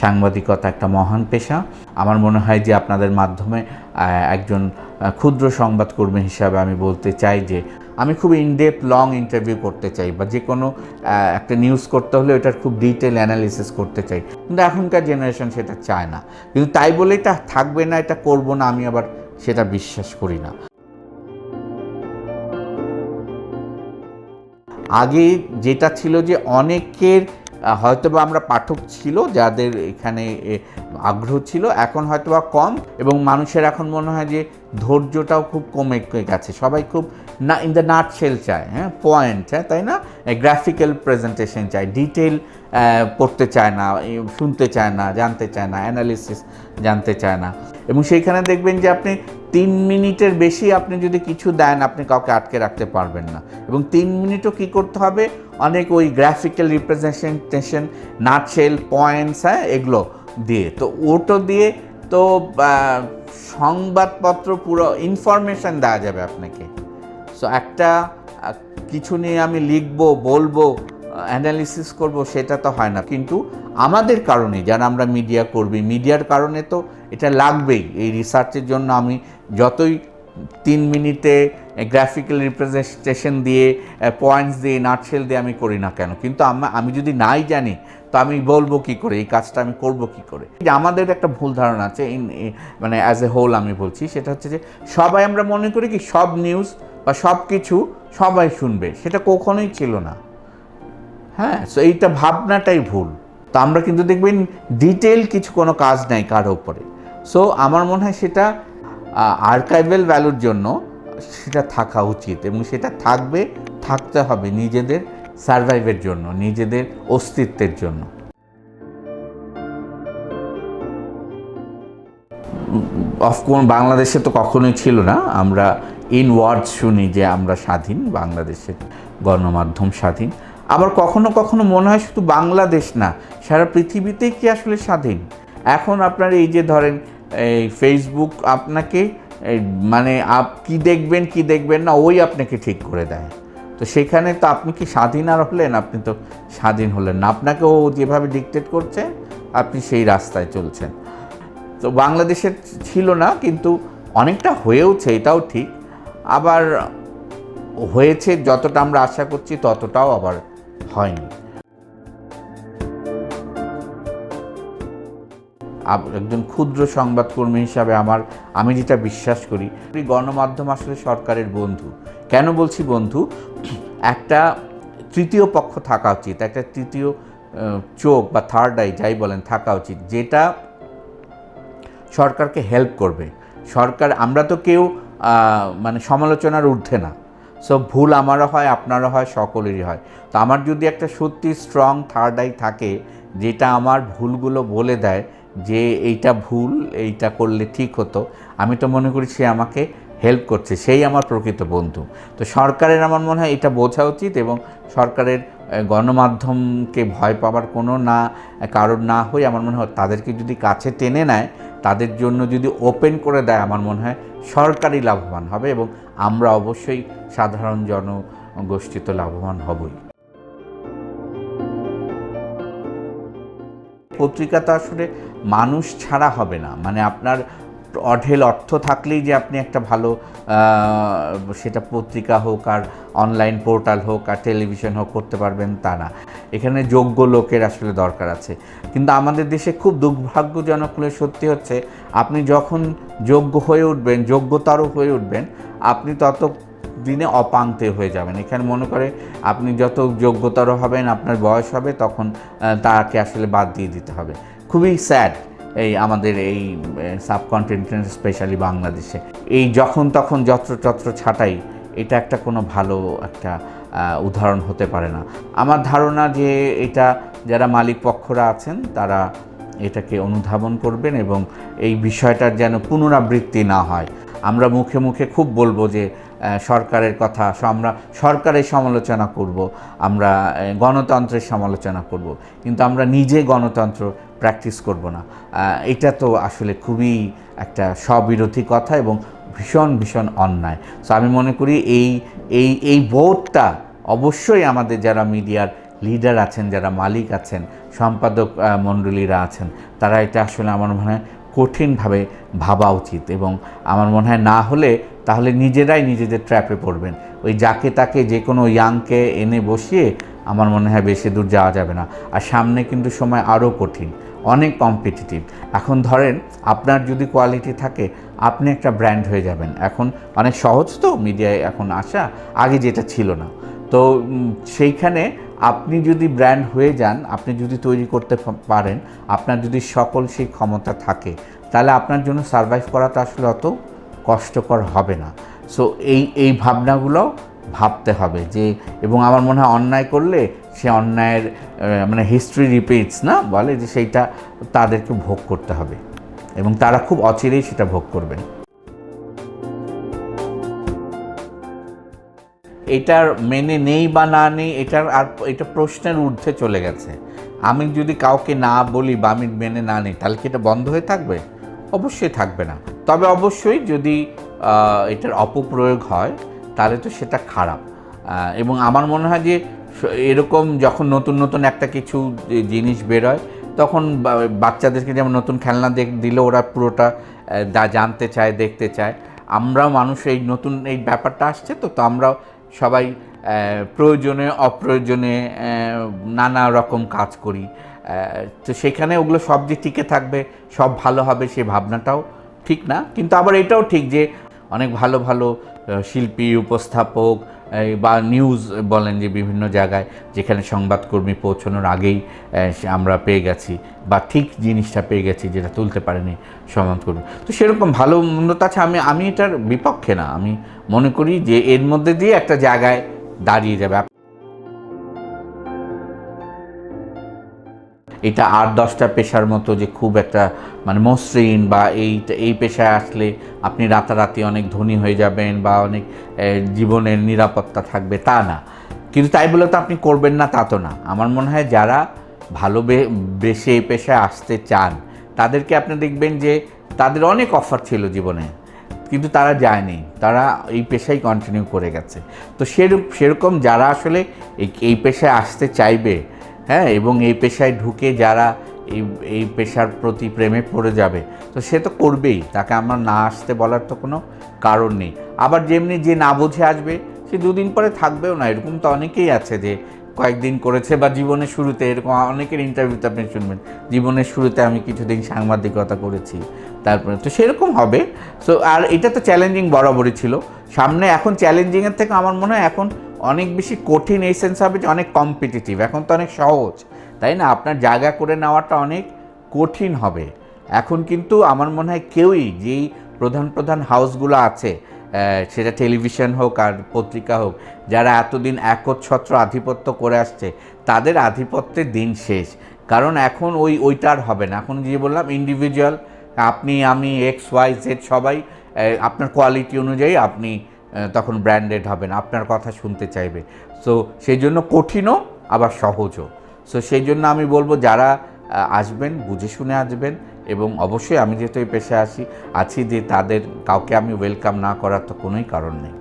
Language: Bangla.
সাংবাদিকতা, একটা মহান পেশা। আমার মনে হয় যে আপনাদের মাধ্যমে একজন ক্ষুদ্র সংবাদকর্মী হিসাবে আমি বলতে চাই যে, আমি খুব ইনডেপ লং ইন্টারভিউ করতে চাই বা যে কোনো একটা নিউজ করতে হলে ওটার খুব ডিটেল অ্যানালিসিস করতে চাই। কিন্তু এখনকার জেনারেশন সেটা চায় না। কিন্তু তাই বলে এটা থাকবে না, এটা করব না, আমি আবার সেটা বিশ্বাস করি না। আগে যেটা ছিল যে, অনেকের আহ, হয়তোবা আমরা পাঠক ছিল যাদের এখানে আগ্রহ ছিল এখন হয়তোবা কম এবং মানুষের এখন মনে হয় যে ধৈর্যটাও খুব কমে গেছে। সবাই খুব না ইন দ্য নাট সেল চায় হ্যাঁ পয়েন্ট হ্যাঁ তাই না? গ্রাফিক্যাল প্রেজেন্টেশন চায় ডিটেল পড়তে চায় না শুনতে চায় না, জানতে চায় না অ্যানালিসিস জানতে চায় না। এবং সেইখানে দেখবেন যে আপনি তিন মিনিটের বেশি আপনি যদি কিছু দেন, আপনি কাউকে আটকে রাখতে পারবেন না। এবং তিন মিনিটও কী করতে হবে? অনেক ওই গ্রাফিক্যাল রিপ্রেজেন্টেশন নাটশেল পয়েন্টস হ্যাঁ এগুলো দিয়ে। তো ওটো দিয়ে তো সংবাদপত্র পুরো ইনফরমেশন দেওয়া যাবে আপনাকে। সো একটা কিছু নিয়ে আমি লিখব, বলব অ্যানালিসিস করব, সেটা তো হয় না। কিন্তু আমাদের কারণে, যারা আমরা মিডিয়া করবি মিডিয়ার কারণে তো এটা লাগবেই। এই রিসার্চের জন্য আমি যতই তিন মিনিটে গ্রাফিক্যাল রিপ্রেজেন্টেশন দিয়ে পয়েন্টস দিয়ে নাটশেল দিয়ে আমি করি না কেন? কিন্তু আমা- যদি নাই জানি, তো আমি বলব কি করে? এই কাজটা আমি করব কি করে? আমাদের একটা ভুল ধারণা আছে ইন মানে অ্যাজ এ হোল আমি বলছি, সেটা হচ্ছে যে সবাই আমরা মনে করি কি, সব নিউজ বা সব কিছু সবাই শুনবে, সেটা কখনোই ছিল না। হ্যাঁ সো এইটা ভাবনাটাই ভুল। তো আমরা কিন্তু দেখবেন ডিটেল কিছু কোনো কাজ নাই কারও উপরে। সো আমার মনে হয় সেটা আর্কাইভেল ভ্যালুর জন্য সেটা থাকা উচিত এবং সেটা থাকবে, থাকতে হবে নিজেদের সার্ভাইভের জন্য, নিজেদের অস্তিত্বের জন্য। অফকোর্স বাংলাদেশে তো কখনোই ছিল না। আমরা ইন ওয়ার্ডস শুনি যে আমরা স্বাধীন, বাংলাদেশের গণমাধ্যম স্বাধীন। আবার কখনো কখনো মনে হয় শুধু বাংলাদেশ না, সারা পৃথিবীতেই কি আসলে স্বাধীন? এখন আপনার এই যে ধরেন, এই ফেসবুক আপনাকে মানে আপ, কি দেখবেন কি দেখবেন না, ওই আপনাকে ঠিক করে দেয়। তো সেখানে তো আপনি কি স্বাধীন আর হলেন? আপনি তো স্বাধীন হলেন না। আপনাকে ও যেভাবে ডিকটেট করছে, আপনি সেই রাস্তায় চলছেন। তো বাংলাদেশের ছিল না, কিন্তু অনেকটা হয়েওছে, এটাও ঠিক। আবার হয়েছে, যতটা আমরা আশা করছি ততটাও আবার হয়নি। একজন ক্ষুদ্র সংবাদকর্মী হিসাবে আমার, আমি যেটা বিশ্বাস করি গণমাধ্যম আসলে সরকারের বন্ধু। কেন বলছি বন্ধু? একটা তৃতীয় পক্ষ থাকা উচিত, একটা তৃতীয় চোখ বা থার্ড আই যাই বলেন, থাকা উচিত, যেটা সরকারকে হেল্প করবে। সরকার, আমরা তো কেউ মানে সমালোচনার ঊর্ধ্বে না। সো ভুল আমারও হয়, আপনারও হয়, সকলেরই হয়। তো আমার যদি একটা সত্যি স্ট্রং থার্ড আই থাকে, যেটা আমার ভুলগুলো বলে দেয়, যে এইটা ভুল, এইটা করলে ঠিক হতো, আমি তো মনে করি সে আমাকে হেল্প করছে, সেই আমার প্রকৃত বন্ধু। তো সরকারের আমার মনে হয় এটা বোঝা উচিত এবং সরকারের গণমাধ্যমকে ভয় পাওয়ার কোনো না কারণ না হয়ে আমার মনে হয় তাদেরকে যদি কাছে টেনে নেয় তাদের জন্য যদি ওপেন করে দেয় আমার মনে হয় সরকারই লাভবান হবে এবং আমরা অবশ্যই সাধারণ জনগোষ্ঠী তো লাভবান হবই। পত্রিকা তো আসলে মানুষ ছাড়া হবে না। মানে আপনার অঢেল অর্থ থাকলেই যে আপনি একটা ভালো সেটা পত্রিকা হোক আর অনলাইন পোর্টাল হোক আর টেলিভিশন হোক করতে পারবেন তা না। এখানে যোগ্য লোকের আসলে দরকার আছে। কিন্তু আমাদের দেশে খুব দুর্ভাগ্যজনক হলে সত্যি হচ্ছে, আপনি যখন যোগ্য হয়ে উঠবেন যোগ্যতারও হয়ে উঠবেন, আপনি তত দিনে অপান্তে হয়ে যাবেন। এখানে মনে করে আপনি যত যোগ্যতর হবেন, আপনার বয়স হবে, তখন তাকে আসলে বাদ দিয়ে দিতে হবে। খুবই স্যাড। এই আমাদের এই সাবকন্টিনেন্ট স্পেশালি বাংলাদেশে। এই যখন তখন যত্রতত্র ছাটাই, এটা একটা কোনো ভালো একটা উদাহরণ হতে পারে না। আমার ধারণা যে এটা যারা মালিক পক্ষরা আছেন, তারা এটাকে অনুধাবন করবেন এবং এই বিষয়টার যেন পুনরাবৃত্তি না হয়। আমরা মুখে মুখে খুব বলব যে সরকারের কথা আমরা সরকারের সমালোচনা করব, আমরা গণতন্ত্রের সমালোচনা করব। কিন্তু আমরা নিজে গণতন্ত্র প্র্যাকটিস করব না। এটা তো আসলে খুবই একটা স্ববিরোধী কথা এবং ভীষণ ভীষণ অন্যায়। সো আমি মনে করি এই এই এই বোধটা অবশ্যই আমাদের যারা মিডিয়ার লিডার আছেন, যারা মালিক আছেন, সম্পাদক মণ্ডলীরা আছেন, তারা এটা আসলে আমার মনে হয় কঠিনভাবে ভাবা উচিত এবং আমার মনে হয় না হলে তাহলে নিজেরাই নিজেদের ট্র্যাপে পড়বেন। ওই যাকে তাকে যে কোনো ইয়াংকে এনে বসিয়ে আমার মনে হয় বেশি দূর যাওয়া যাবে না। আর সামনে কিন্তু সময় আরও কঠিন। অনেক কম্পিটিটিভ এখন ধরেন, আপনার যদি কোয়ালিটি থাকে, আপনি একটা ব্র্যান্ড হয়ে যাবেন। এখন অনেক সহজ তো, মিডিয়ায় এখন আসা, আগে যেটা ছিল না। তো সেইখানে আপনি যদি ব্র্যান্ড হয়ে যান, আপনি যদি তৈরি করতে পারেন, আপনার যদি সকল সেই ক্ষমতা থাকে, তাহলে আপনার জন্য সার্ভাইভ করাটা আসলে অত কষ্টকর হবে না। সো এই এই ভাবনাগুলো ভাবতে হবে যে, এবং আমার মনে হয় অন্যায় করলে সে অন্যায়ের মানে হিস্ট্রি রিপিটস না? বলে যে সেইটা তাদেরকে ভোগ করতে হবে। এবং তারা খুব অচিরেই সেটা ভোগ করবেন। এটার মেনে নেই বা না নেই, এটার আর, এটা প্রশ্নের ঊর্ধ্বে চলে গেছে। আমি যদি কাউকে না বলি বা আমি মেনে না নিই, তাহলে কি এটা বন্ধ হয়ে থাকবে? অবশ্যই থাকবে না। তবে অবশ্যই যদি এটার অপপ্রয়োগ হয়, তাহলে তো সেটা খারাপ। এবং আমার মনে হয় যে এরকম যখন নতুন নতুন একটা কিছু জিনিস বেরোয়, তখন বাচ্চাদেরকে যেমন নতুন খেলনা দেখ, দিলে ওরা পুরোটা জানতে চায়, দেখতে চায়। আমরাও মানুষ এই নতুন এই ব্যাপারটা আসছে তো তো আমরাও সবাই প্রয়োজনে, অপ্রয়োজনে নানা রকম কাজ করি। তো সেখানে ওগুলো সব যে টিকে থাকবে, সব ভালো হবে সে ভাবনাটাও ঠিক না। কিন্তু আবার এটাও ঠিক যে, অনেক ভালো ভালো শিল্পী, উপস্থাপক বা নিউজ বলেন যে বিভিন্ন জায়গায় যেখানে সংবাদকর্মী পৌঁছানোর আগেই আমরা পেয়ে গেছি বা ঠিক জিনিসটা পেয়ে গেছি যেটা তুলতে পারেনি সংবাদকর্মী। তো সেরকম ভালো মন্দ আছে আমি আমি এটার বিপক্ষে না। আমি মনে করি যে এর মধ্যে দিয়ে একটা জায়গায় দাঁড়িয়ে যাবে। এটা আর দশটা পেশার মতো যে খুব একটা মানে মসৃণ বা এই এই পেশায় আসলে আপনি রাতারাতি অনেক ধনী হয়ে যাবেন বা অনেক জীবনের নিরাপত্তা থাকবে তা না। কিন্তু তাই বলে তো আপনি করবেন না তা তো না। আমার মনে হয় যারা ভালো বেশি এই পেশায় আসতে চান, তাদেরকে আপনি দেখবেন যে তাদের অনেক অফার ছিল জীবনে, কিন্তু তারা যায়নি। তারা এই পেশায় কন্টিনিউ করে গেছে। তো সেরকম সেরকম যারা আসলে এই পেশায় আসতে চাইবে হ্যাঁ এবং এই পেশায় ঢুকে যারা এই এই পেশার প্রতি প্রেমে পড়ে যাবে, তো সে তো করবেই, তাকে আমার না আসতে বলার তো কোনো কারণ নেই। আবার যেমনি যে না বুঝে আসবে, সে দুদিন পরে থাকবেও না। এরকম তো অনেকেই আছে যে কয়েকদিন করেছে বা জীবনের শুরুতে, এরকম অনেকের ইন্টারভিউতে আপনি শুনবেন, জীবনের শুরুতে আমি কিছুদিন সাংবাদিকতা করেছি, তারপরে তো সেরকম হবে। সো আর এটা তো চ্যালেঞ্জিং বরাবরই ছিল। সামনে এখন চ্যালেঞ্জিংয়ের থেকে আমার মনে হয় এখন অনেক বেশি কঠিন এই সেন্স হবে যে অনেক কম্পিটিটিভ এখন তো অনেক সহজ, তাই না? আপনার জায়গা করে নেওয়াটা অনেক কঠিন হবে। এখন কিন্তু আমার মনে হয় কেউই যেই প্রধান প্রধান হাউসগুলো আছে সেটা টেলিভিশন হোক আর পত্রিকা হোক, যারা এতদিন একচ্ছত্র আধিপত্য করে আসছে, তাদের আধিপত্যের দিন শেষ। কারণ এখন ওই, ওইটা আর হবে না। এখন যে বললাম ইন্ডিভিজুয়াল আপনি, আমি এক্স ওয়াই জেড সবাই আপনার কোয়ালিটি অনুযায়ী আপনি তখন ব্র্যান্ডেড হবেন, আপনার কথা শুনতে চাইবে। সো সেই জন্য কঠিনও, আবার সহজও। সো সেই জন্য আমি বলব, যারা আসবেন, বুঝে শুনে আসবেন, এবং অবশ্যই আমি যেহেতু এই পেশায় আসি আছি যে তাদের, কাউকে আমি ওয়েলকাম না করার তো কোনোই কারণ নেই।